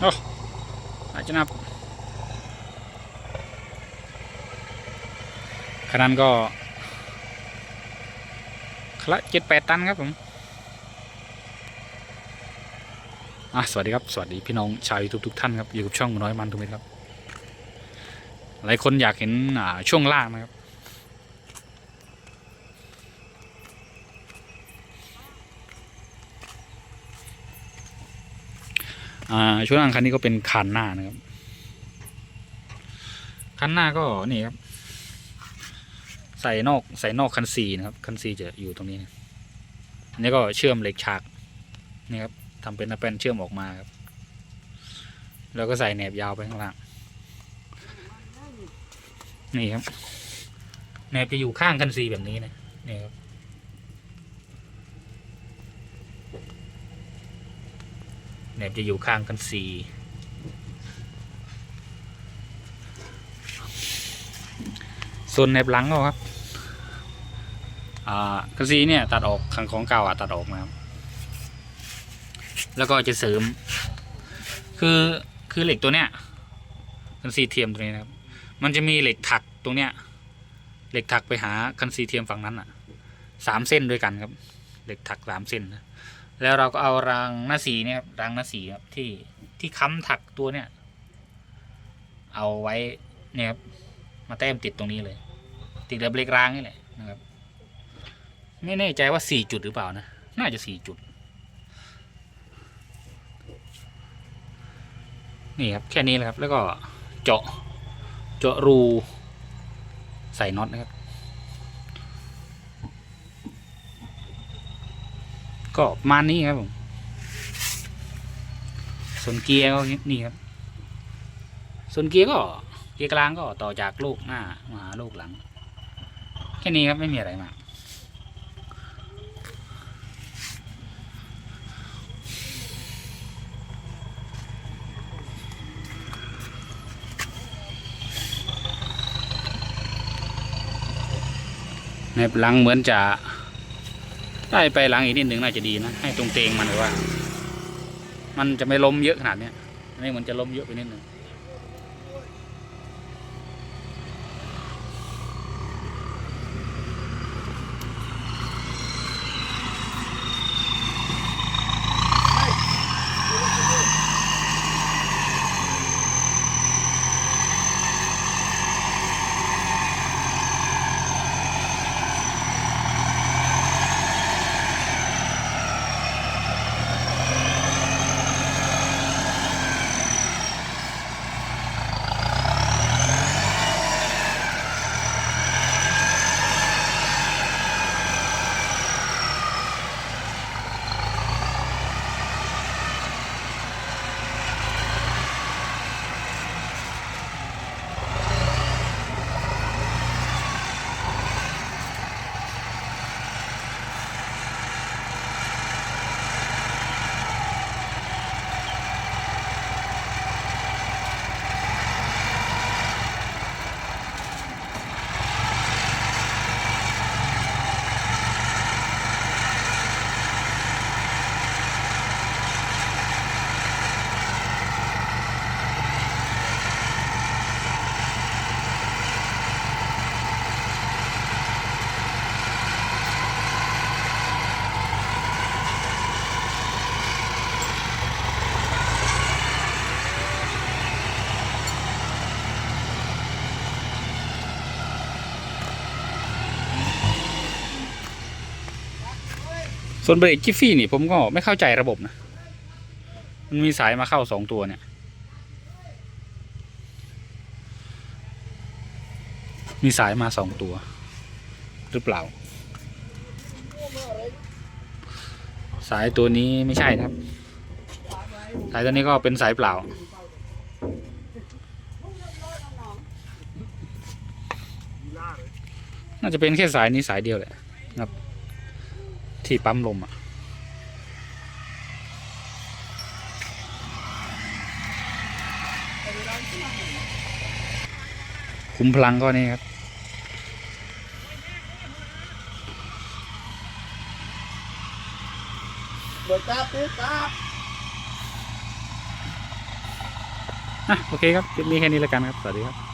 โอ้อาจจะนับขนาดก็คละเจ็ดแปดตันครับผมอะสวัสดีครับ สวัสดีพี่น้องชาวยูทูบทุกท่านครับ อยู่กับช่องน้อยมันทุกเม็ดครับ หลายคนอยากเห็นช่วงล่างนะครับ อ่าช่วงล่างคันนี้ก็เป็นคันหน้านะครับ คันหน้าก็นี่ครับ ใส่นอกใส่นอกคันซีนะครับ คันซีจะอยู่ตรงนี้นะอันนี้ก็เชื่อมเหล็กฉากนี่ครับทำเป็นตะแป้นเชื่อมออกมาครับ แล้วก็ใส่แหนบยาวไปข้างล่างนี่ครับแหนบจะอยู่ข้างคันซีแบบนี้นะนี่ครับ แหนบจะอยู่ข้างคันซีส่วนแนบหลังก็ครับอ่าคันซีเนี่ยตัดออกขังของเก่าอะตัดออกมาครับ แล้วก็จะเสริม คือคือเหล็กตัวเนี้ยคันซีเทียมตัวนี้นะครับ มันจะมีเหล็กถักตรงเนี้ยเหล็กถักไปหาคันซีเทียมฝั่งนั้นอะสามเส้นด้วยกันครับ เหล็กถักสามเส้นนะ แล้วเราก็เอารางหน้าสีเนี่ยครับรางหน้าสีครับที่ที่ค้ำถักตัวเนี่ย เอาไว้เนี่ยครับมาแต้มติดตรงนี้เลย ติดกับเล็กรางนี่แหละนะครับ ไม่แน่ใจว่าสี่จุดหรือเปล่านะ น่าจะสี่จุด นี่ครับแค่นี้แหละครับ แล้วก็เจาะเจาะรูใส่น็อตนะครับ ก็มานี้ครับผม ส่วนเกียร์ก็นี่ครับ ส่วนเกียร์ก็เกียร์กลางก็ต่อจากลูกหน้ามาหาลูกหลัง แค่นี้ครับไม่มีอะไรมากในหลังเหมือนจะ ได้ไปหลังอีกนิดหนึ่งน่าจะดีนะ ให้ตรงเตงมันหรือว่า มันจะไม่ล้มเยอะขนาดเนี้ยอันนี้มันจะล้มเยอะไปนิดหนึ่ง ส่วนเบรกจิฟฟี่นี่ผมก็ไม่เข้าใจระบบนะ มันมีสายมาเข้าสองตัวเนี่ย มีสายมาสองตัว หรือเปล่า สายตัวนี้ไม่ใช่ครับ สายตัวนี้ก็เป็นสายเปล่า น่าจะเป็นแค่สายนี้สายเดียวแหละครับ ที่ปั๊มลมอะคุมพลังก็นี่ครับเบิกกราบปีกราบอะโอเคครับคลิปนี้แค่นี้แล้วกันครับ สวัสดีครับ